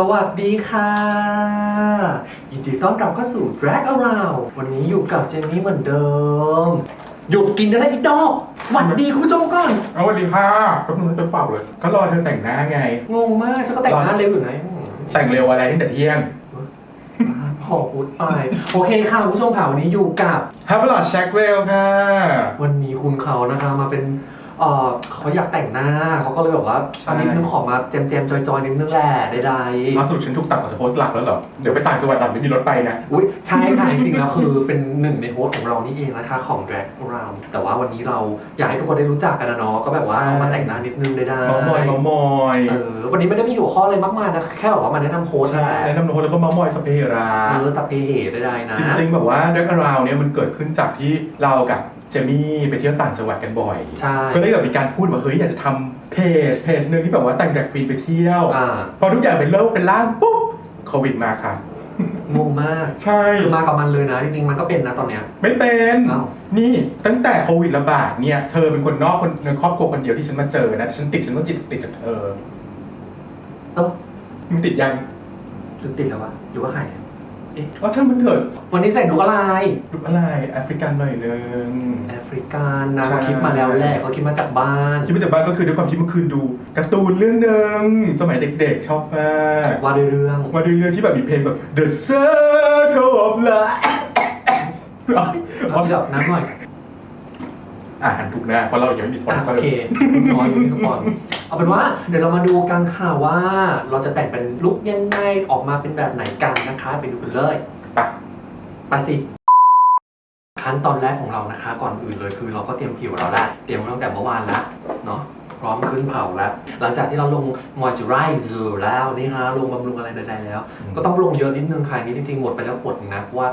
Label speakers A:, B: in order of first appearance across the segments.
A: สวัสดีค่ะ ยินดีต้อนรับเข้าสู่ Drag Around วันนี้อยู่กับเจนนี่เหมือนเดิม หยุดกินได้แล้วอีดอกหวัดดีคุณผู้ชมก่อน
B: เอาสวัสดีค่ะแป๊บนึงจะเปล่าเลย ก็รอเธอแต่งหน้าไง
A: งงมากฉันก็แต่งหน้าเร็วอยู่นะ
B: แต่งเร็วอะไรตั้งแต่เที่ยง
A: พอพูดไปโอเคค่ะคุณผู้ชมค่ะวันนี้อยู่กับ
B: h a v e l o t Shack w e l l ค่ะ
A: วันนี้คุณเขานะคะมาเป็น เออเขาอยากแต่งหน้าเขาก็เลยแบบว่าอันนี้นึงขอมาแจมแจมๆจอยๆนิดนึงแหละใดๆ
B: มาสรุปฉันถูกตัดออกจากโพสต์หลักแล้วเหรอ เดี๋ยวไปต่างจังหวัดตัดไม่มีรถไปนะ
A: อุ้ยใช่ค่ะ จริงๆแล้วคือเป็นหนึ่งในโฮสต์ของเรานี่เองนะคะของ Drag เราแต่ว่าวันนี้เราอยากให้ทุกคนได้รู้จักกันนะเนาะก็แบบว่า
B: ใช่
A: เอามาแต่งหน้านิดนึงได้ได้
B: เมามอยเมามอย
A: เออวันนี้ไม่ได้มีหัวข้ออะไรมากมายนะแค่แบบว่ามาแนะนำโฮสต์
B: ใช่
A: แหละ
B: แนะนำโน้ตแล้วก็เมามอยสเปรา
A: เออสัพเพเหได้ได้นะ
B: จริงๆ แบบว่าเรื่องราวเนี้ยมันเกิดขึ้นจากที่เรากับ เจมี่ไปเที่ยวต่างจังหวัดกันบ่อย
A: ใช่
B: ก็เลยแบบมีการพูดว่าเฮ้ยอยากจะทำเพจเพจหนึ่งที่แบบว่าแต่งแดกควีนไปเที่ยว
A: อ่า
B: พอทุกอย่างเป็นเลิกเป็นล่างปุ๊บโควิดมาค่ะ
A: งงมาก
B: ใช่
A: คือมากับมันเลยนะ จริงๆ มันก็เป็นนะตอนเนี้ย
B: ไม่เป็น
A: อ้าว
B: นี่ตั้งแต่โควิดระบาดเนี่ยเธอเป็นคนนอกคนในครอบครัวคนเดียวที่ฉันมาเจอนะฉันติดฉันต้องจิตติดจากเธอ
A: เออ
B: มึงติดยัง
A: หรือติดแล้ววะหรือว่าหายแล้ว
B: อ๋อช่างมันเถิด
A: วันนี้ใส่นกอะไร
B: รูปอะไรแอฟริกันหน่อยนึง
A: แอฟริกันนะ
B: ใช่
A: เขาคิดมาแล้วแหละเขาคิดมาจากบ้าน
B: ที่มาจากบ้านก็คือด้วยความที่เมื่อคืนดูการ์ตูนเรื่องหนึ่งสมัยเด็กๆชอบมาก
A: ว่าด้วยเรื่อง
B: มาด้วยเรื่องที่แบบมีเพลงแบบ The Circle of Life
A: เอาพี่ดอกน้ำหน่อย
B: อ่านถูกนะเพราะเรายังไม่มีสปอน
A: อะ
B: เซ
A: โอ
B: อร์
A: เคน้อยอยู่ที่สปอน เอาเป็นว่าเดี๋ยวเรามาดูกันค่ะว่าเราจะแต่งเป็นลุคยังไงออกมาเป็นแบบไหนกันนะคะ ไปดูกันเลย
B: ไป
A: ไปสิขั้นตอนแรกของเรานะคะ ก่อนอื่นเลยคือเราก็เตรียมผิวเราแล้วเตรียมไว้ตั้งแต่เมื่อวานแล้วเนาะพร้อมขึ้นเผาแล้ว หลังจากที่เราลง moisturizer แล้วนี่ฮะลงบำรุงอะไรใดๆแล้ว ก็ต้องลงเยอะนิดนึงค่ะอันนี้จริงๆหมดไปแล้วขวดหนึงนะเพราะว่า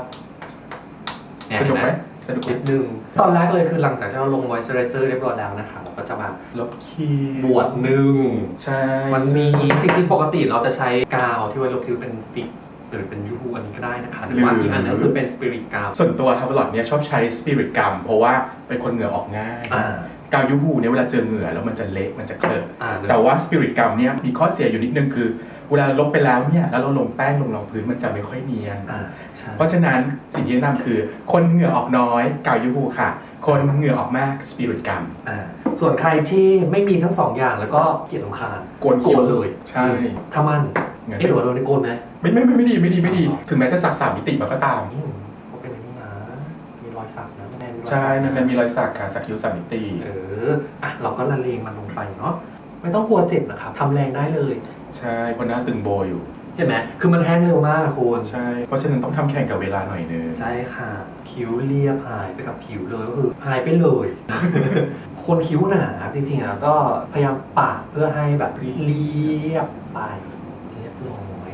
A: เนี่ย
B: สนุกไหม
A: เส
B: นุกไหม
A: นิดนึง ตอนแรกเลยคือหลังจากที่เราลง moisturizer เรียบร้อยแล้วนะคะเราก็จะมา
B: ลบคิว
A: บวดหนึ่ง
B: ใช่
A: มันมีจริงๆ ปกติเราจะใช้กาวที่ไว้ลบคิ้วเป็นสติ๊กหรือเป็นยูฮูอันนี้ก็ได้นะคะหรือว่าอีกอันนึงก็คือเป็นสปิริตกาว
B: ส่วนตัวฮาร์ l ลอดเนี่ยชอบใช้สปิริตกัมเพราะว่าเป็นคนเหงื่อออกง่าย
A: อ่า
B: กาวยูฮูเนี่ยเวลาเจอเหงื่อแล้วมันจะเละมันจะเคลอะ
A: อ่า
B: แต่ว่าสปิริตกัมเนี่ยมีข้อเสียอยู่นิดนึงคือ เวลาลบไปแล้วเนี่ยแล้วเราลงแป้งลงรองพื้นมันจะไม่ค่อยเนียน
A: อ่าใช่
B: เพราะฉะนั้นสิ่งที่แนะนำคือ คนเหงื่อออกน้อยกาวยูฮูค่ะ คนเหงื่อออกมากสปิริตกัม
A: อ่าส่วนใครที่ไม่มีทั้งสองอย่างแล้วก็เกลียดลำคาญ
B: โกน
A: โกนเลย
B: ใช่
A: ถ้ามัน
B: งั้น
A: เอ๊ะหรือว่าโดนโกนไหม
B: ไม่ไม่ไม่ไม่ดีไม่ดีไม่ดี
A: อ๋อ
B: ถึงแม้จะสักสามมิติมาก็ตาม
A: อืมก็เป็นอย่างนี้นะมีรอยสักนะแม่มีรอยสัก
B: ใช่
A: นะ
B: มันมีรอยสักค่ะสักคิ้วสามมิติ
A: เอออะเราก็ละเลงมันลงไปเนาะ ไม่ต้องกลัวเจ็บนะครับทำแรงได้เลย
B: ใช่เพราะหน้าตึงโบอยู่
A: เห็นไหมคือมันแห้งเร็วมากคุณ
B: ใช่ เพราะฉะนั้นต้องทำแข่งกับเวลาหน่อยนึง
A: ใช่ค่ะ คิ้วเรียบหายไปกับผิวเลยก็คือหายไปเลย คนคิ้วหนาจริงๆอะก็พยายามปาดเพื่อให้แบบเรียบไปเรียบร้อย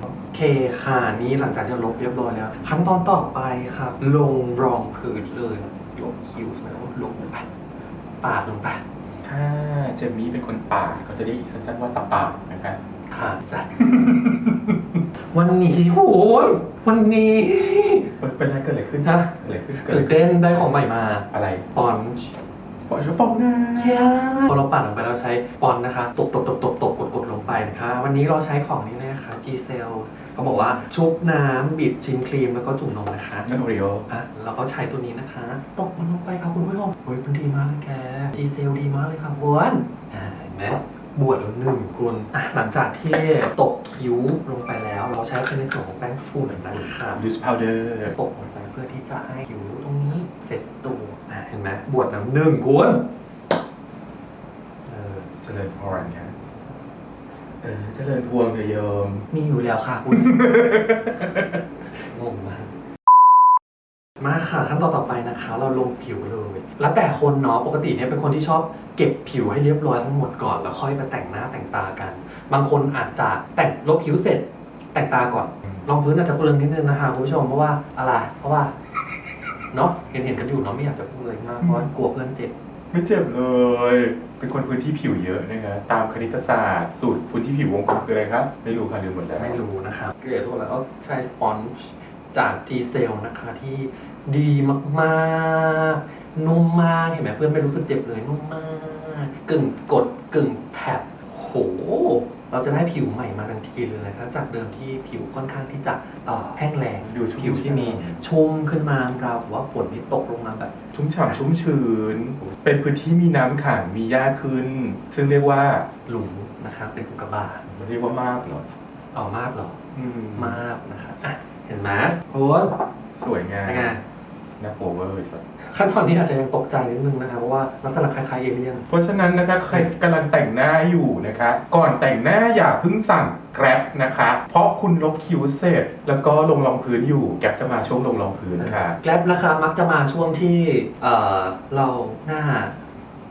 A: โอเคค่ะนี้หลังจากที่เราลบเรียบร้อยแล้วขั้นตอนต่อไปครับ ลงรองพื้นเลยลงคิ้วใช่ไหมลงลงไปปาดลงไป
B: ถ้าเจมี่เป็นคนปาดก็จะได้อีกสั้นๆว่าตาปาดนะครับ
A: ค่ะสัตว์ วันนี้โอ้ยวันนี้
B: เป็นไรเกิดอะไรขึ้น
A: ฮะ
B: เกิดอะไรขึ้นเกิดอะไร
A: ตื่น
B: ขึ้น
A: เต้นได้ของใหม่มา
B: อะไร
A: ปอนช์
B: สปอร์ตฟองหน้า
A: พอเราปั่นลงไปเราใช้ปอนนะคะ ตบตบตบตบตบกดกดลงไปนะคะ วันนี้เราใช้ของนี้เลยนะคะ G Cell เขาบอกว่าชุบน้ำบิดชิมครีมแล้วก็จุ่มนมนะคะ
B: นั่นโอริโอ
A: อะเราก็ใช้ตัวนี้นะคะ ตกมันลงไปครับคุณผู้ชมเฮ้ยมันดีมากเลยแก G Cell ดีมากเลยค่ะคุณอ่าเห็นไหมบวชแล้วหนึ่งคุณอะหลังจากที่ตกคิ้วลงไปแล้ว เราใช้เป็นในส่วนของแป้งฝุ่นนะคะ
B: ลูสพาวเดอร์
A: ตกลงไปเพื่อที่จะให้ผิวตรงนี้เสร็จตัวอะเห็นไหมบวชแล้วหนึ่งคุณเออ
B: เจริญพรค่ะ เออเจริญพวงเถอะโยม
A: มีอยู่แล้วค่ะคุณ งงมาก มาค่ะขั้นตอนต่อไปนะคะ เราลงผิวเลย แล้วแต่คนเนาะปกติเนี่ยเป็นคนที่ชอบเก็บผิวให้เรียบร้อยทั้งหมดก่อน แล้วค่อยไปแต่งหน้าแต่งตากัน บางคนอาจจะแต่งลบผิวเสร็จ แต่งตาก่อนรองพื้นอาจจะเปลืองนิดนึงนะคะคุณผู้ชมเพราะว่าอะไรเพราะว่าเนาะเห็นเห็นกันอยู่เนาะไม่อยากจะพูดเลยมากเพราะว่ากลัวเพื่อนเจ็บ
B: ไม่เจ็บเลย เป็นคนพื้นที่ผิวเยอะนะครับตามคณิตศาสตร์ สูตรพื้นที่ผิววงกลมคืออะไรครับ ไม่รู้ค่ะลืมหมดแล้ว
A: ไม่รู้นะครับเกรดตัวแล้วก็ใช้สปอนจ์จาก G Cell นะคะที่ดีมากๆ นุ่มมากเห็นไหมเพื่อนไม่รู้สึกเจ็บเลยนุ่มมาก กึ่งกดกึ่งแท็บโห เราจะได้ผิวใหม่มาทันทีเลยนะคะจากเดิมที่ผิวค่อนข้างที่จะเอ่อแห้งแล้ง
B: ดูชุ่ม
A: ผิวที่มี
B: ฉ่ำ
A: ชุ่มขึ้นมาราวกับว่าฝนนี่ตกลงมาแบบ
B: ชุ่มฉ่ำชุ่มชื้น เป็นพื้นที่มีน้ำขังมีหญ้าขึ้น ซึ่งเรียกว่า
A: หลุมนะคะเป็นอุกกาบาต
B: มันเรียกว่ามากเหรอ
A: เอามากเหรอ
B: อืม
A: มากนะคะอะเห็นไหมโอ้ย
B: สวยงาม
A: เป็นไง
B: น่าโปเวอร์สัส
A: ขั้นตอนนี้อาจจะยังตกใจนิดนึงนะคะเพราะว่าลักษณะคล้ายๆเอเลี่ยน
B: เพราะฉะนั้นนะคะใครกำลังแต่งหน้าอยู่นะคะ ก่อนแต่งหน้าอย่าเพิ่งสั่งแกร็บนะคะ เพราะคุณลบคิ้วเสร็จ แล้วก็ลงรองพื้นอยู่แกร็บจะมาช่วงลงรองพื้นค่ะ
A: แกล็บนะคะมักจะมาช่วงที่เอ่อเราหน้า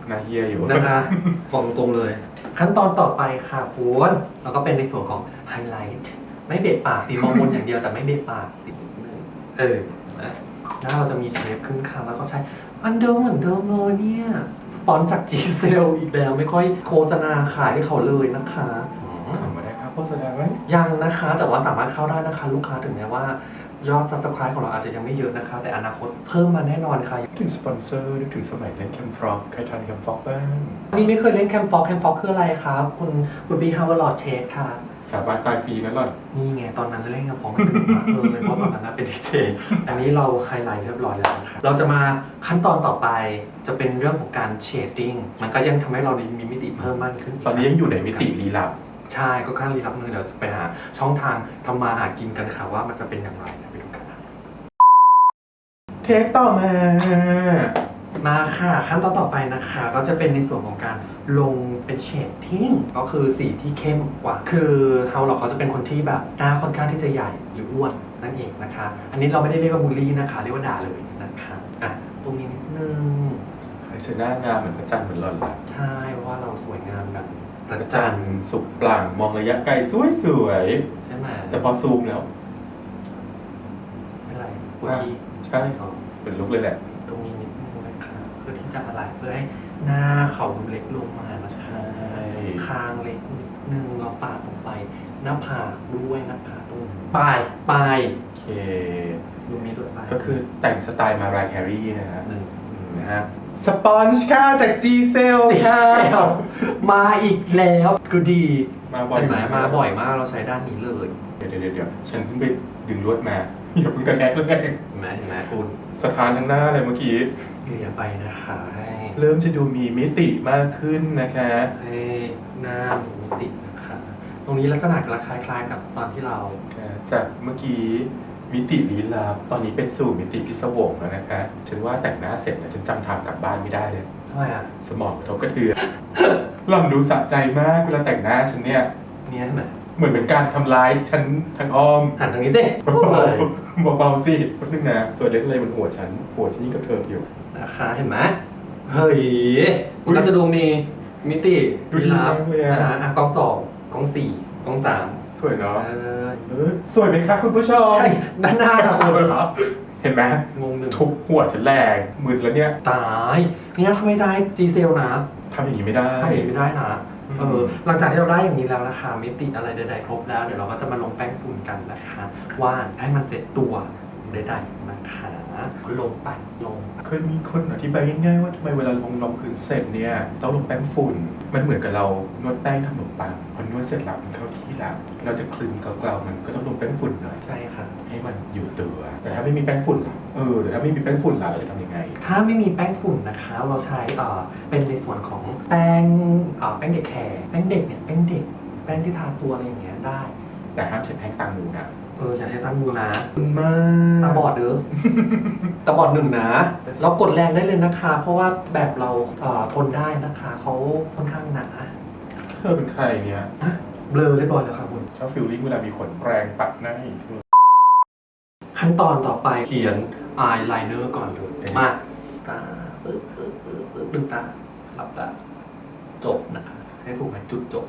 B: หน้าเฮียอยู่
A: นะคะบอกตรงๆเลย ขั้นตอนต่อไปค่ะคุณแล้วก็เป็นในส่วนของไฮไลท์ไม่เบะปากสีมองบนอย่างเดียวแต่ไม่เบะปากสีเออนะ หน้าเราจะมีเชฟขึ้นค่ะแล้วก็ใช้อันเดิมเหมือนเดิมเลยเนี่ยสปอนจาก G c e l อีกแล้วไม่ค่อยโฆษณาขายให้เขาเลยนะคะอืม
B: ทำมาได้ครับโฆษณาไหม
A: ยังนะคะแต่ว่าสามารถเข้าได้นะคะ ลูกค้าถึงแม้ว่ายอด subscribe ของเราอาจจะยังไม่เยอะนะคะ แต่อนาคตเพิ่มมาแน่นอนค่ะ
B: นึกถึงสปอนเซอร์นึกถึงสมัยเล่นแคมฟรอกใครทันแคมฟรอกบ้าง
A: นี่ไม่เคยเล่นแคมฟอกแคมฟอกคืออะไรครับ คุณคุณพี่ฮาวเวอร์ลอดเชคค่ะ
B: สาบานตายฟรีนั่นหรอ
A: นี่ไงตอนนั้นเล่นกับผมสนุกมากเลยเพราะตอนนั้นนะเป็นดีเจอันนี้เราไฮไลท์เรียบร้อยแล้วนะครับเราจะมาขั้นตอนต่อไปจะเป็นเรื่องของการเชดดิ้งมันก็ยังทำให้เรามีมิติเพิ่มมากขึ้นก
B: ตอนนี้ยังอยู่ในมิติลี้ลับ
A: ใช่ก็ขั้นรีรับมือเดี๋ยวจะไปหาช่องทางทำมาหากินกันค่ะว่ามันจะเป็นอย่างไรจะไปดูกันนะ
B: เทคต่อมา
A: มาค่ะขั้นตอนต่อไปนะคะ ก็จะเป็นในส่วนของการลงเป็นเชดทิ้งก็คือสีที่เข้มกว่า คือเฮาหรอกเขาจะเป็นคนที่แบบหน้าค่อนข้างที่จะใหญ่หรืออ้วนนั่นเองนะคะ อันนี้เราไม่ได้เรียกว่าบูลลี่นะคะ เรียกว่าด่าเลยนะคะอะตรงนี้นิดนึง
B: ใครจะหน้างามเหมือนพระจันทร์เหมือนหล่อนละ
A: ใช่เพราะว่าเราสวยงามแบบพ
B: พระ
A: ระ
B: จั
A: จั
B: น
A: น
B: ท
A: ท
B: ร์
A: ร์
B: สุกปลั่งมองระยะไกลสวยสวย
A: ใช่ไหม
B: ๆแต่พอซูมแล้ว
A: ไม่เป็นไรปวดที่
B: ใช่
A: อ๋อ
B: เป็นลุกเลยแหละ
A: พื่อที่จะอะไรเพื่อให้หน้าเขาดูเล็กลงมานะคะคางเล็กนิดนึงเราปาดลงไป หน้าผากด้วยนะคะตรงปลายปลาย
B: โอเค
A: ดูมีด้วยปลาย
B: ก็คือแต่งสไตล์มารายแครีนะฮะ
A: หนึ่ง
B: นะฮะสปอนจ์ค่ะจาก G c e l
A: สี
B: ค่ะ
A: เซลมาอีกแล้วคือดี
B: มาบ่อย
A: เห็นไหมมาบ่อยมากเราใช้ด้านนี้เลย
B: เดี๋ยวเดี๋ยวเดี๋ยวฉันเพิ่งไปดึงลวดมา อย่าเพิ่งกระแทกเลย
A: เห็นไหมเห็นไหมคุณ
B: สถานทั้งหน้าเลยเมื่อกี้
A: เกลี่ยไปนะคะให้
B: เริ่มจะดูมีมิติมากขึ้นนะคะ
A: ให้หน้ามีติดนะคะ ตรงนี้ลักษณะคล้ายๆกับตอนที่เรา
B: จากเมื่อกี้มิติลี้ลับตอนนี้เป็นสู่มิติพิศวงแล้วนะคะฉันว่าแต่งหน้าเสร็จแล้วฉันจำทางกลับบ้านไม่ได้เลย
A: ทำไมอะ
B: สมองกระทบกระเทือนหล่อนดูสะใจมากเวลาแต่งหน้าฉันเนี่ย
A: เนี่ยเห็นไหม
B: เหมือนเป็นการทำร้ายฉันทางอ้อม
A: หันทางนี้สิ
B: เบาๆสิแป๊บนึงนะตัวเล็กอะไรบนหัวฉันหัวฉันยิ่งกระเทิบอยู่
A: นะคะเห็นไหมเฮ้ยมันก็จะดูมีมิติ
B: ดู
A: มี
B: ดี
A: ลับ
B: มากเลยอะ
A: นะฮะอะกล้องสองกล้องสี่กล้องสาม
B: สวยเนาะ
A: เออ
B: เออสวยไหมคะคุณผู้ชม
A: ใช่ด้านหน้าค่ะคุณ
B: เห็นไหม
A: งงหนึ่ง
B: ทุบหัวฉันแรงมึนแล้วเนี่ย
A: ตายเนี่ยทำไม่ได้จีเซลนะ
B: ทำอย่างนี้ไม่ได้
A: ทำอย่างนี้ไม่ได้นะ
B: อืม
A: เออหลังจากที่เราได้อย่างนี้แล้วนะคะมิติอะไรใดๆครบแล้วเดี๋ยวเราก็จะมาลงแป้งฝุ่นกันนะคะวาดให้มันเสร็จตัวใดๆนะคะ ลงไปลงไป
B: เคยมีคนอธิบายง่ายๆว่าทำไมเวลาลงรองพื้นเสร็จเนี่ยต้องลงแป้งฝุ่น มันเหมือนกับเรานวดแป้งทำขนมปังพอนวดเสร็จแล้วมันเข้าที่แล้วเราจะคลึงเกลาๆมันก็ต้องลงแป้งฝุ่นหน่อย
A: ใช่ค่ะ
B: ให้มันอยู่ตัว แต่ถ้าไม่มีแป้งฝุ่นล่ะเออแต่ถ้าไม่มีแป้งฝุ่นล่ะเราจะทำยังไง
A: ถ้าไม่มีแป้งฝุ่นนะคะเราใช้เอ่อเป็นในส่วนของแป้งเอ่อแป้งเด็กแคร์แป้งเด็กเนี่ยแป้งเด็กแป้งที่ทาตัวอะไรอย่างเงี้ยได้
B: แต่ห้ามใช้แป้งตางหมูนะ
A: เอออย่าใช้ตามูนะ
B: มา
A: ตาบอดเด้อ ตาบอดหนึ่งนะเรากดแรงได้เลยนะคะ เพราะว่าแบบเราเอ่อทนได้นะคะเขาค่อนข้างหนา
B: เธอเป็นใครเนี่ย
A: ฮะเบลอเรียบร้อยแล้วค่ะคุณ
B: ชอบฟิลลิ่งเวลามีขนแปรงปัดหน้าอีกที
A: ขั้นตอนต่อไปเขียนอายไลเนอร์ก่อนเลย
B: เอ๊ะ
A: มา ตาปึ๊บปึ๊บปึ๊บปึ๊บลืมตาหลับตาจบนะคะใช้ถูกไหมจุดจบ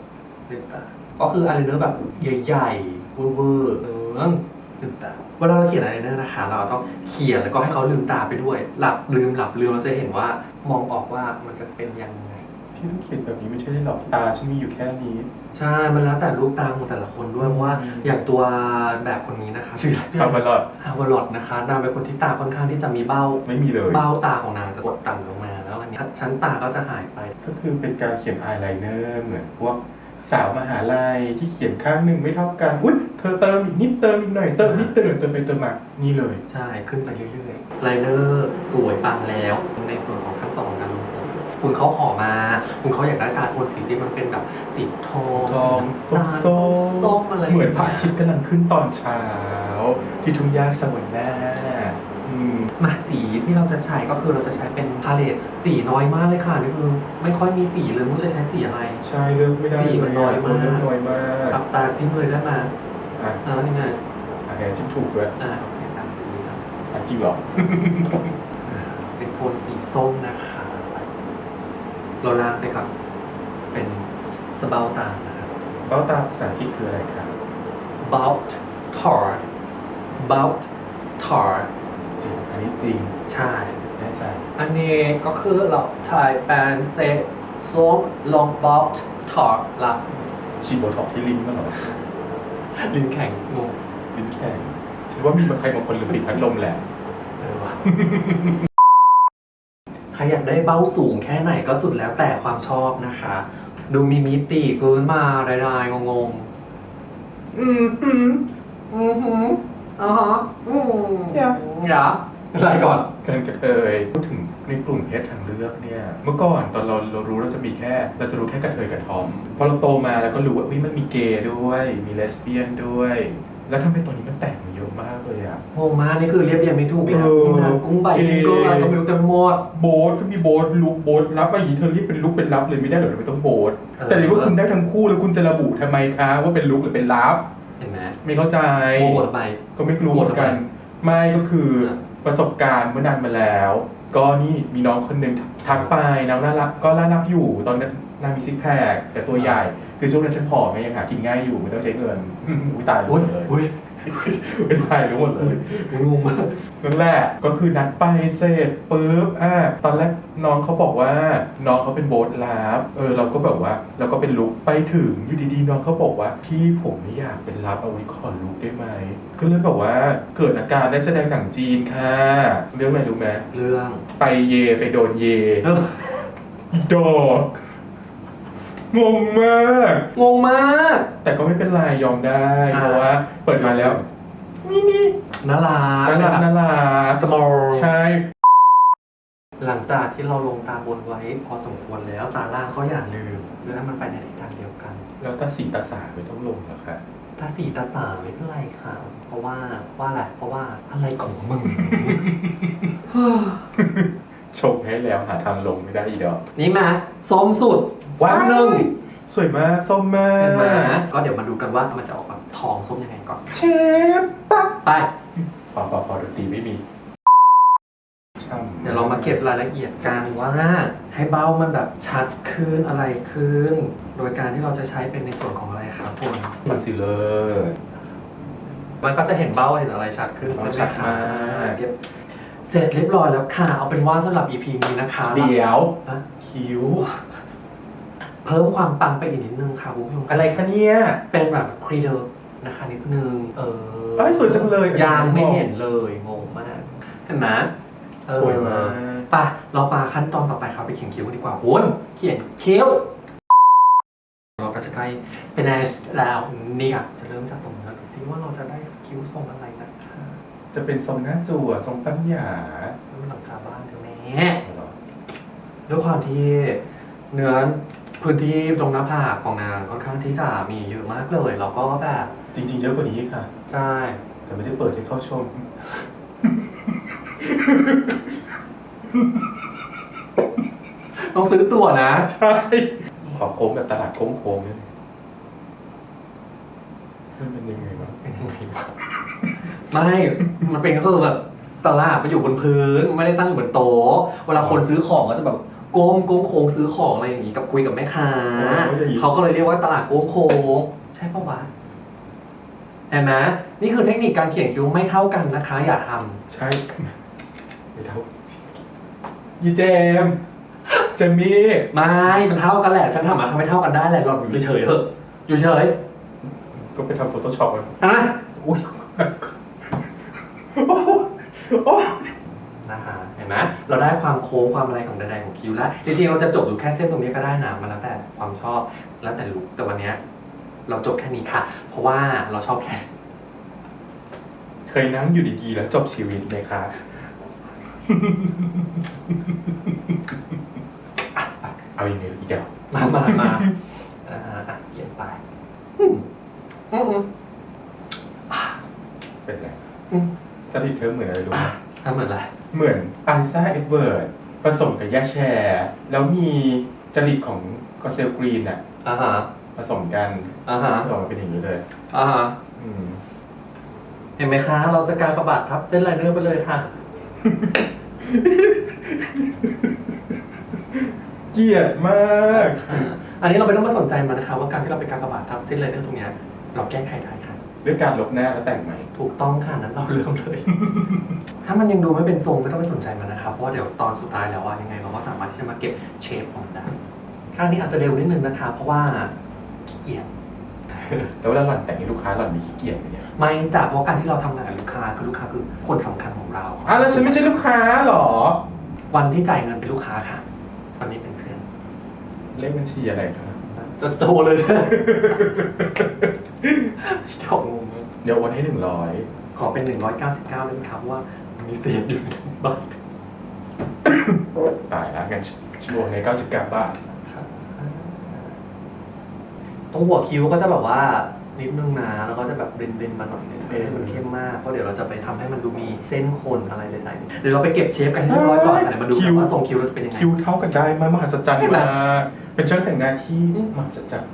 A: ลืมตาก็คืออายไลเนอร์แบบใหญ่ ๆ เวอร์เวอร์เออลืมตาเวลาเราเขียนอายไลเนอร์นะคะ เราต้องเขียนแล้วก็ให้เขาลืมตาไปด้วย หลับลืมหลับลืมเราจะเห็นว่ามองออกว่ามันจะเป็นยังไง
B: ที่ต้องเขียนแบบนี้ไม่ใช่หรอกตาฉันมีอยู่แค่นี้
A: ใช่ มันแล้วแต่รูปตาของแต่ละคนด้วยเพราะว่า
B: อืม
A: อย่างตัวแบบคนนี้นะคะชื่ออะไร
B: ทำมาหลอด
A: ฮาวลอดนะคะนางเป็นคนที่ตาค่อนข้างที่จะมีเบ้า
B: ไม่มีเลย
A: เบ้าตาของนางจะกดต่ำลงมาแล้วอันนี้ชั้นตาก็จะหายไป
B: ก็คือเป็นการเขียนอายไลเนอร์เหมือนพวก สาวมหาลัยที่เขียนข้างหนึ่งไม่เท่ากันอุ้ยเธอเติมอีกนิดเติมอีกหน่อยเติมนิดเติมเติมไปเติมมานี่เลย
A: ใช่ขึ้นไปเรื่อยๆไลเนอร์สวยปังแล้ว ในส่วนของขั้นตอนของการลงสีคุณเขาขอมา คุณเขาอยากได้ตาโทนสีที่มันเป็นแบบสีทอง
B: ทอง
A: สี
B: ส้
A: น้ำ
B: ม
A: ตาล
B: ส้
A: ส้มๆอะไร
B: เหมือนพระอา
A: ย่ง
B: ทิต
A: งี้
B: ย์กำลังขึ้นตอนเช้า ที่ทุ่งหญ้าสวยมาก อืม
A: มาสีที่เราจะใช้ก็คือเราจะใช้เป็นพาเลตสีน้อยมากเลยค่ะนี่คือไม่ค่อยมีสีเลยไม่รู้จะใช้สีอะไร
B: ใช่เลือกไม่ได้
A: สีมันน้อยมาก
B: เลือกน้อยมาก
A: ตับตาจิ้มเลยได้ไหม
B: อะ
A: เออยังไง
B: อะแกจิ้มถูกด้วย
A: อ่าโอเคตามสีนี้นะ
B: อะจริงเหรอ
A: เป็นโทนสีส้มนะคะ เราล้างไปก่อนเป็นสเบลตานะครับ
B: เป้าตาภาษาอังกฤษคืออะไรครับ
A: bout tart bout tart
B: จริง อันนี้จริง
A: ใช่
B: แน่ใจ
A: อันนี้ก็คือเราใช้เป็นเซส้มลง bout tart ละ
B: ฉีดโบท็อกซ์ที่ลิ้นมาเหรอ
A: ลิ้นแข็งงง
B: ลิ้นแข็งฉันว่ามีใครบางคนลืมปิดพัดลมแหละ
A: เออวะ ใครอยากได้เบ้าสูงแค่ไหนก็สุดแล้วแต่ความชอบนะคะ ดูมีมิติเกินมาได้ๆงง
B: อืมอืม
A: ๆอือหื ออ่าฮะอืม
B: อย่า
A: อย่าอะไรก่อน
B: การกระเทยพูดถึงในกลุ่มเพศทางเลือกเนี่ย เมื่อก่อนตอนเราเรารู้เราจะมีแค่ เราจะรู้แค่กระเทยกับทอม พอเราโตมาแล้วก็รู้ว่าวิมันมีเกย์ด้วย มีเลสเบี้ยนด้วย แล้วทำไมตอนนี้มันแตกมาเยอะมากเลยอะ
A: งงมากนี่คือเรียบเรียงไม่ถูกเลย
B: เออ
A: กุ้งนางกุ้งใบกุ้งเกลืออะไรก็ไม่รู้เต็มหมด
B: โบ๊ทก็มีโบ๊ทลุกโบ๊ทรับอะไรอย่างนี้เธอรีบเป็นลุกเป็นรับเลยไม่ได้หรอกไม่ต้องโบ๊ท
A: เออ
B: แต่เรียกว่าคุณได้ทั้งคู่แล้วคุณจะระบุทำไมคะว่าเป็นลุกหรือเป็นรับ
A: เห็นไหม
B: ไม่เข้าใจ
A: โอ้โหทำไม
B: ก็ไม่รู้เหมือนกัน ไม่ก็คือ
A: อะ
B: ประสบการณ์เมื่อนานมาแล้ว ก็นี่มีน้องคนหนึ่งทักไปน้องน่ารักก็น่ารักอยู่ตอนนั้นนางมีซิกแพคแต่ตัวใหญ่ คือช่วงนั้นฉันผอมไงยังหากินง่ายอยู่ไม่ต้องใช้เงินอุ้ยตายรู้
A: อุ้ย
B: หมด เลย
A: อุ้ย
B: ไม่ตายรู้หมดเลย
A: อุ้ยงงมาก
B: นั่นแหละก็คือนัดไปเสร็จปุ๊บอะตอนแรกน้องเขาบอกว่าน้องเขาเป็นโบสลาฟเออเราก็แบบว่าเราก็เป็นลุกไปถึงอยู่ดีๆน้องเขาบอกว่าพี่ผมไม่อยากเป็นรับเอาไว้ขอลุกได้ไหมก็เลยบอกว่าเกิดอาการได้แสดงหนังจีนค่ะ เรื่องอะไรรู้ไหม
A: เรื่อง
B: ไปเยไปโดนเย
A: เออ
B: ดอกงงมาก
A: งงมาก
B: แต่ก็ไม่เป็นไร ยอมได้
A: อ่า
B: เพราะว่าเปิดมาแล้วนี่นี่
A: น่ารัก
B: น่ารักน่ารัก
A: small
B: ใช่
A: หลังจากที่เราลงตาบนไว้พอสมควรแล้วตาล่างก็อย่าลืมเพื่อให้มันไปในทิศทางเดียวกัน
B: แล้วตาสีตาสาไม่ต้องลงหรอคะ
A: ถ้าสี่ตาสามไม่เป็นไรค่ะ เพราะว่าว่าอะไรเพราะว่าอะไรของมึง
B: ชงให้แล้วหาทางลงไม่ได้อีกดอก
A: นี่มาส้มสุด
B: ว้าว
A: ส้มหนึ่ง
B: สวยมากส้มมา
A: เห็นไหม
B: ก
A: ก็เดี๋ยวมาดูกันว่ามันจะออกมาทองส้มยังไงก่อน
B: เชฟปั๊บ
A: ไป
B: พอพอพอดนตรีไม่มีช่ำ
A: เดี๋ยวเรามาเก็บรายละเอียดกันว่าให้เบ้ามันแบบชัดขึ้นอะไรขึ้น โดยการที่เราจะใช้เป็นในส่วนของอะไรครับคุณ
B: คอนซีลเลอร์
A: มันก็จะเห็นเบ้าเห็นอะไรชัดขึ้น
B: อ๋อ
A: ใช่ไหม
B: ชัดมาก
A: เก็บเสร็จเรียบร้อยแล้วค่ะ เอาเป็นว่าสำหรับ EP นี้นะคะ
B: เดี๋ยว
A: ฮะ
B: คิ้ว
A: เพิ่มความปังไปอีกนิดนึงค่ะคุณผู้ชม
B: อะไรคะเนี่ย
A: เป็นแบบครีเดอร์นะคะนิดนึง เออ
B: เอ้ยสวยจังเลย
A: ยังไม่เห็นเลยงงมากเห็นไหมเออ
B: สวยมาก
A: ไปเรามาขั้นตอนต่อไปครับไปเขียนคิ้วกันดีกว่าคุณเขียนคิ้วเราก็จะใกล้เป็นไอแล้วเนี่ยจะเริ่มจากตรงนี้แล้วดูซิว่าเราจะได้คิ้วทรงอะไรนะคะ
B: จะเป็นทรงหน้าจั่วทรงตั้งหยา
A: แล้วหลังคาบ้านเธอแม่ด้วยความที่เนื้อ พื้นที่ตรงหน้าผากของนางค่อนข้างที่จะมีเยอะมากเลยเราก็แบบ
B: จริงๆเยอะกว่านี้ค่ะ
A: ใช่
B: แต่ไม่ได้เปิดให้เข้าชม
A: ต้องซื้อตั๋วนะ
B: ใช่ ขอโค้งแบบตลาดโค้งๆเนี่ยมันเป็นยังไงวะ
A: ไม่ มันเป็นก็คือแบบตลาดไปอยู่บนพื้น ไม่ได้ตั้งอยู่บนโต๊ะ เวลาคนซื้อของก็จะแบบโก้มโก้มโค้งซื้อของอะไรอย่างงี้กับคุยกับแม่ค้าเขาก็เลยเรียกว่าตลาดโก้มโค้งใช่ปะวะเห็นไหมนี่คือเทคนิคการเขียนคิ้วไม่เท่ากันนะคะ อย่าทำ
B: ใช่ไม่เท่ายีเจมส์เจมมี่
A: ไม่มันเท่ากันแหละ ฉันทำมาทำไม่เท่ากันได้แหละหลอนอยู่เฉยๆเถอะ อยู่เฉย
B: ก็ไปทำโฟโต้ช็อปมา
A: อะ
B: อุ้ยโอ้โหโอ้
A: นะคะเห็นไหมเราได้ความโค้งความอะไรของใดๆของคิ้วแล้ว จริงๆ เราจะจบอยู่แค่เส้นตรงนี้ก็ได้นะมันแล้วแต่ความชอบแล้วแต่ลุคแต่วันเนี้ยเราจบแค่นี้ค่ะ เพราะว่าเราชอบแค่
B: เคยนั่งอยู่ดีๆ แล้วจบชีวิตไหมคะอะอะเอาอย่างนี้อีกเดี๋ยว
A: มามามาอ่าอะเขียนไปอืมอืมอืม
B: เป็นไร
A: อืม
B: สถิตเธอเหมือนอะไรรู้ไหม
A: ทำเหมือนอะไร
B: เหมือนอันซ่าเอ็ดเวิร์ดผสมกับยาแชร์ แล้วมีจริตของกอเซลกรีนอะ
A: อ่าฮะ
B: ผสมกัน
A: อ่าฮะ
B: ออกมาเป็นอย่างนี้เลย
A: อ่าฮะ
B: อืม
A: เห็นไหมคะ เราจะการกระบาดทับเส้นไลเนอร์ไปเลยค่ะ
B: เกลียดมาก
A: อันนี้เราไม่ต้องมาสนใจมันนะคะ ว่าการที่เราไปการกระบาดทับเส้นไลเนอร์ตรงเนี้ยเราแก้ไขได้ค่ะ
B: ด้วยการลบหน้าแล้วแต่งใหม่
A: ถูกต้องค่ะนั้นเราเริ่มเลย ถ้ามันยังดูไม่เป็นทรงไม่ต้องไปสนใจมันนะครับ เพราะว่าเดี๋ยวตอนสุดท้ายแล้วว่ายังไงเราก็สามารถที่จะมาเก็บเชฟของมันได้ครั้งนี้อาจจะเร็วนิดนึงนะคะเพราะว่าขี้เกียจ
B: แล้วเวลาหล่อนแต่งให้ลูกค้าหล่อนมีขี้เกียจไหมเนี่ย
A: ไม่จากเพราะการที่เราทำงานกับลูกค้าคือลูกค้าคือคนสำคัญของเรา
B: อะแล้วฉันไม่ใช่ลูกค้าเหรอ
A: วันที่จ่ายเงินเป็นลูกค้าค่ะวันนี้เป็นเพื่อน
B: เลขบัญชีอะไรคะ
A: จะโทรเลยใช่ไหมชอบงงมาก
B: เดี๋ยวโอนให้หนึ่งร้อย
A: ขอเป็น199เลยนะครับว่ามีเศษอยู่ในบัตร
B: ตายแล้วงั้นชั่วโมงในเก้าสิบเก้าบาท
A: ครับตรงหัวคิ้วก็จะแบบว่า นิดนึงนะแล้วก็จะแบบเบนๆมาหน่อยเลยไม่ได้มันเข้มมากเพราะเดี๋ยวเราจะไปทำให้มันดูมีเส้นคนอะไรใดๆเดี๋ยวเราไปเก็บเชฟกันให้เรียบร้อยก่อนค่ะเดี๋ยวมาดูกันว่าทรงคิ้วเราจะเป็นยังไง
B: คิวเท่ากันได้ไหมมหัศจรรย์
A: เห็นไหม
B: มากเป็นช่างแต่งหน้าที่
A: อืม
B: มหัศจรรย์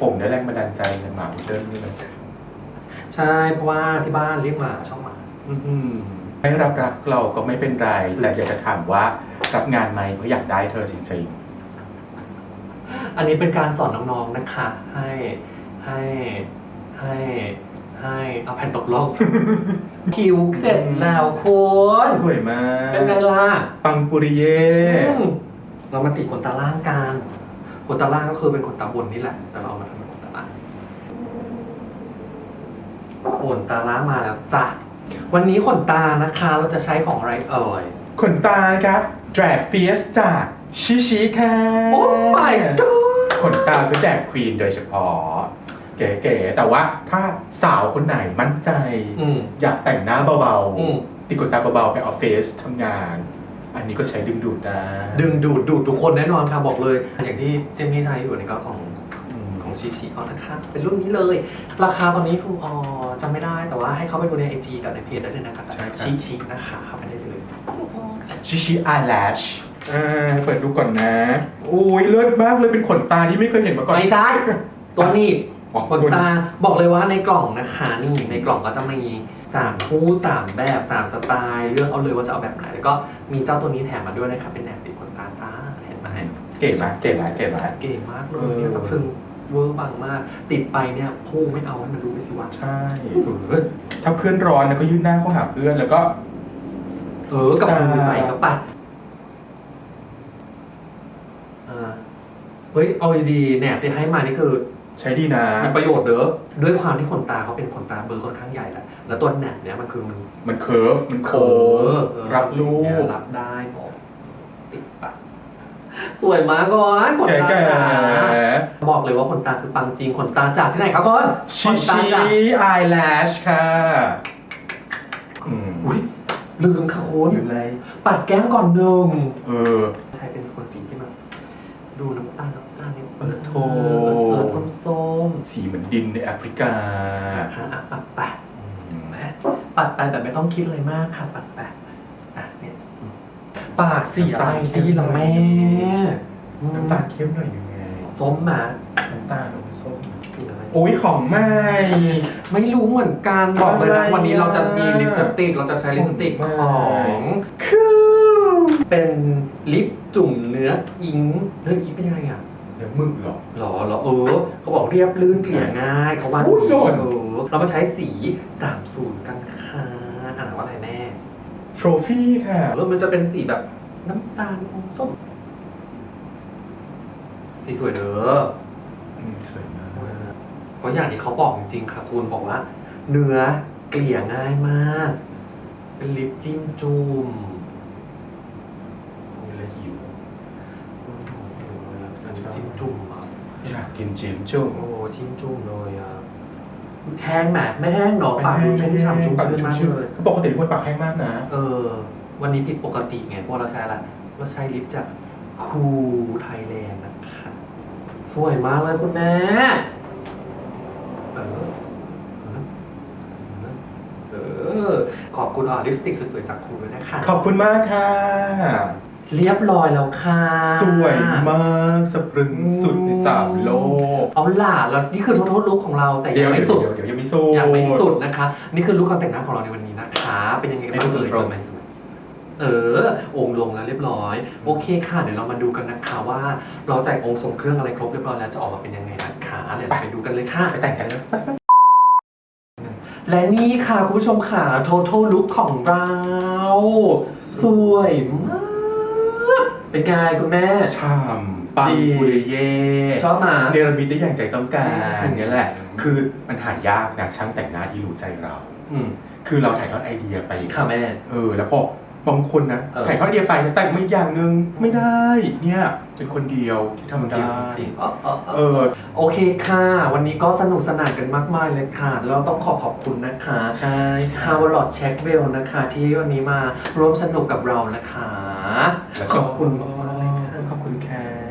B: ผมได้แรงบันดาลใจจากหมาพุดเดิ้ลนี่เลย
A: ใช่เพราะว่าที่บ้านเลี้ยงหมาชอบหมา
B: อื้อหือไม่รับรักเราก็ไม่เป็นไร
A: สุด
B: แต่อยากจะถามว่ารับงานไหมเพราะอยากได้เธอจริง
A: อันนี้เป็นการสอนน้องๆนะคะ ให้ให้ ให้ให้เอาแผ่นตกล่องคิวเสร็จแล้วโค้ช
B: ๆสวยมาก
A: เป็นไงล่ะ
B: ปังปุริเย่
A: อืมเรามาติดขนตาล่างกันขนตาล่างก็คือเป็นขนตาบนนี่แหละ แต่เราเอามาทำเป็นขนตาล่างขนตาล่างมาแล้วจ้ะวันนี้ขนตานะคะเราจะใช้ของอะไรเอ่ย
B: ขนตานะคะ drag fierce จากชิชิค่ะ
A: โอ้ my god
B: ขนตาคือแจกควีนโดยเฉพาะ เก๋ๆแต่ว่าถ้าสาวคนไหนมั่นใจ
A: อืม
B: อยากแต่งหน้าเบา
A: อืม
B: ๆติดขนตาเบาๆไปออฟฟิศทำงาน อันนี้ก็ใช้ดึงดูดได้
A: ดึงดูดดูดทุกคนแน่นอนค่ะบอกเลย อย่างที่เจมมี่ใช้อยู่นี่ก็ของ
B: อืม
A: ของชิชิเอานะคะเป็นรุ่นนี้เลย ราคาตอนนี้คืออ๋อจำไม่ได้แต่ว่าให้เข้าไปดูในไอจีกับในเพจได้เลยนะคะ
B: ใช่ครับ
A: ชิชินะคะเข้าไปได้เลย
B: ชิชิอายแลชอ่าเปิดดูก่อนนะ โอ้ยเลิศมากเลยเป็นขนตาที่ไม่เคยเห็นมาก่อน
A: ไม่ใช่ตัวนี้
B: อ๋อ
A: ขนตาบอกเลยว่าในกล่องนะคะนี่ในกล่องก็จะมีสามคู่สามแบบสามสไตล์เลือกเอาเลยว่าจะเอาแบบไหนแล้วก็มีเจ้าตัวนี้แถมมาด้วยนะครับเป็นแหนบติดขนตาจ้าเห็นไหม
B: เก๋ไหมเก๋ไหมเก๋ไหม
A: เก่งมากเล
B: เอยอ
A: เนี่ยสะพรึงเวอร์บังมาก ติดไปเนี่ยพูไม่เอาให้มันรู้ไปสิว่า
B: ใช่
A: เออ
B: ถ้าเพื่อนร้อนนะก็ยื่นหน้าเข้าหาเพื่อนแล้วก็
A: เออกับมือใส่กับปัดอ่าเฮ้ยเอาดีๆแหนบที่ให้มานี่คือ
B: ใช้ดีนะ
A: มีประโยชน์เด้อด้วยความที่ขนตาเขาเป็นขนตาเบอร์ค่อนข้างใหญ่แหละแล้วตัวแหนบเนี่ยมันคือมัน
B: มันเคิร์ฟมันโค้ง
A: เออเออ
B: รับลู
A: เนี่ย
B: ก
A: รับได้ผมติดปะสวยมากก่อนขนตา
B: แก่
A: จ๋าบอกเลยว่าขนตาคือปังจริงขนตาจากที่ไหนครับก่อน
B: ๆ
A: ข
B: ชิ
A: นตา
B: ชิ
A: จาก
B: อายแลชค่ะอืม
A: อุ้ยลืมค่ะคุณ
B: หรืออะไร
A: ปัดแก้มก่อนหนึ่ง
B: เออ
A: ใช้เป็นโทนสีที่มันดูน้ำตาลน้ำตาลเนี่ย
B: เออโท
A: เออ ส้มส้ม
B: สีเหมือนดินในแอฟริกา
A: ๆนะคะอะปัดไป
B: อืม
A: นะปัดไปแบบไม่ต้องคิดอะไรมากค่ะ ปัดไปอะเนี่ยปากสีอะไรดีละแม่อืม
B: น้ำตาลเข้มหน่อยยังไง
A: ส้มมา
B: น้ำตาลส้ม
A: สีอะไร
B: โอ้ยของใหม่
A: ไม่รู้เหมือนกันบอกเลยนะ
B: อะไร
A: วันนี้เราจะมี
B: อะ
A: ลิปสติก เราจะใช้ลิปสติก
B: ไม่
A: ของคือเป็นลิปจุ่มเนื้ออิงเนื้ออิงเป็นยังไงอะ
B: เดี๋ยวมึกเหรอ
A: หรอหรอเออ เขาบอกเรียบลื่นเกลี่ยง่าย เขาว่า
B: โอ้ย
A: ดี
B: โดน
A: เออเรามาใช้สี30กันค่ะอ่านว่าอะไรแม่
B: โทรฟี่ค่ะ
A: เออมันจะเป็นสีแบบน้ำตาลอมส้ม สีสวยเด้อ
B: อืมสวยมาก
A: เพราะอย่างที่เขาบอกจริงๆค่ะคุณบอกว่า เนื้อเกลี่ยง่ายมาก เป็นลิปจิ้มจุ่ม
B: กินจิ้มจุ่ม
A: โอ้จิ้มจุ่มเลยอะแห้งแหมไม่แห้งเนาะปากดูชุ่มฉ่ำชุ่มชื่นมากเลย
B: ปกติเป็นคนปากแห้งมากนะ
A: เออ วันนี้ผิดปกติไงเพราะเราใช้อะไรเราใช้ลิปจากคูไทยแลนด์นะคะสวยมากเลยคุณแม่เออเออเออขอบคุณอะลิปสติกสวยๆจากคูด้วยนะคะ
B: ขอบคุณมากค่ะ
A: เรียบร้อยแล้วค่ะ
B: สวยมากสปรึงสุดในสามโลก
A: เอาล่ะแล้วนี่คือทั้งลุกของเราแต่ยังไม่สุด
B: เดี๋ยวเดี๋ยวยังไม่สุด
A: ยังไม่สุดนะคะ นี่คือลุคการแต่งหน้าของเราในวันนี้นะคะ เป็นยังไงกันบ้างเอ่ยสวยไหมสวยไหมเออ องค์ลงแล้วเรียบร้อย โอเคค่ะ เดี๋ยวเรามาดูกันนะคะว่า เราแต่งองค์ทรงเครื่องอะไรครบเรียบร้อยแล้วจะออกมาเป็นยังไงนะคะเดี๋ยวเราไปดูกันเลยค่ะ
B: ไปแต่งกันเลย
A: และนี่ค่ะคุณผู้ชมค่ะ total look ของเรา สวยมาก เป็นไงคุณแม่
B: ชามปัง
A: ดี
B: บุริเย่
A: ชอบมา
B: เนรมิตได้อย่างใจต้องการ
A: อืม
B: เนี่ยแหละ คือมันหายากนะช่างแต่งหน้าที่รู้ใจเรา
A: อืม
B: คือเราถ่ายทอดไอเดียไป
A: ค่ะแม่
B: เออ แล้วพอ บางคนนะ
A: เออ
B: ถ่ายทอดไอเดียไปแต่งมาอีกอย่างหนึ่งไม่ได้ เนี่ย เป็นคนเดียวที่ทำได้
A: จริงๆอ๋ออ๋ออ๋อ
B: เออ
A: โอเคค่ะ วันนี้ก็สนุกสนานกันมากมายเลยค่ะ แล้วต้องขอขอบคุณนะคะ
B: ใช่
A: ฮาวลอดเช็คเวลนะคะ ที่วันนี้มาร่วมสนุกกับเรานะคะ
B: แล้ว
A: ข
B: ก็
A: อบคุณมากๆเลยค่ะ
B: ขอบคุณค่ะ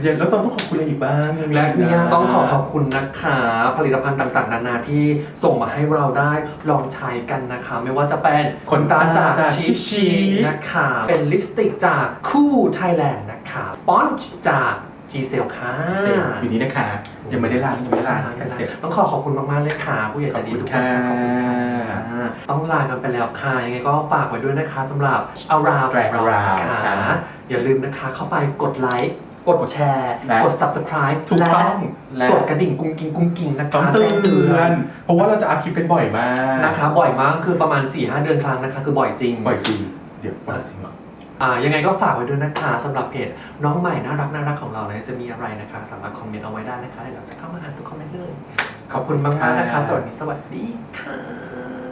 B: เดี๋ยวแล้วต้องต้องขอบคุณอะไรอีกบ้างยังมี
A: และเนี่ย
B: นะ
A: ต้องขอขอบคุณนะคะผลิตภัณฑ์ต่างๆ นานาที่ส่งมาให้เราได้ลองใช้กันนะคะ ไม่ว่าจะเป็นขนตาจากชิชินะคะ เป็นลิปสติกจากคู่ไทยแลนด์นะคะสปอนจ์จากจีเซลค่ะ
B: เซลล์อยู่นี้นะคะยังไม่ได้ล้างยังไม่ได้ล้างกันเสร็จ
A: ต้องขอขอบคุณมากๆเลยค่ะ ผู้ใหญ่ใจดีทุกคนค่ะขอบคุณค่ะต้องลากันไปแล้วค่ะยังไงก็ฝากไว้ด้วยนะคะสำหรับ Around
B: Drag
A: ของเรา
B: Around
A: นะคะ
B: ค่ะ
A: อย่าลืมนะคะเข้าไปกดไลค์ กดแชร์
B: และ
A: กด subscribe
B: ถูก
A: และ
B: ต้องและ
A: กดกระดิ่งกุ้งกิ้งกุ้งกิ้งนะคะ
B: ต้องเตือนเพราะว่าเราจะอัพคลิปเป็นบ่อยมาก
A: นะคะบ่อยมากคือประมาณ4-5เดือนครั้งนะคะ คือบ่อยจริง
B: บ่อยจริง เดี๋ยวบ่อยจริงเหรอ
A: อ่ายังไงก็ฝากไว้ด้วยนะคะสำหรับเพจน้องใหม่น่ารักน่ารักของเราเลยจะมีอะไรนะคะ สามารถคอมเมนต์เอาไว้ได้นะคะเดี๋ยวเราจะเข้ามาอ่านทุกคอมเมนต์เลย ขอบคุณมากมากๆนะคะสวัสดีสวัสดีค่ะ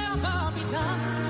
C: never be done.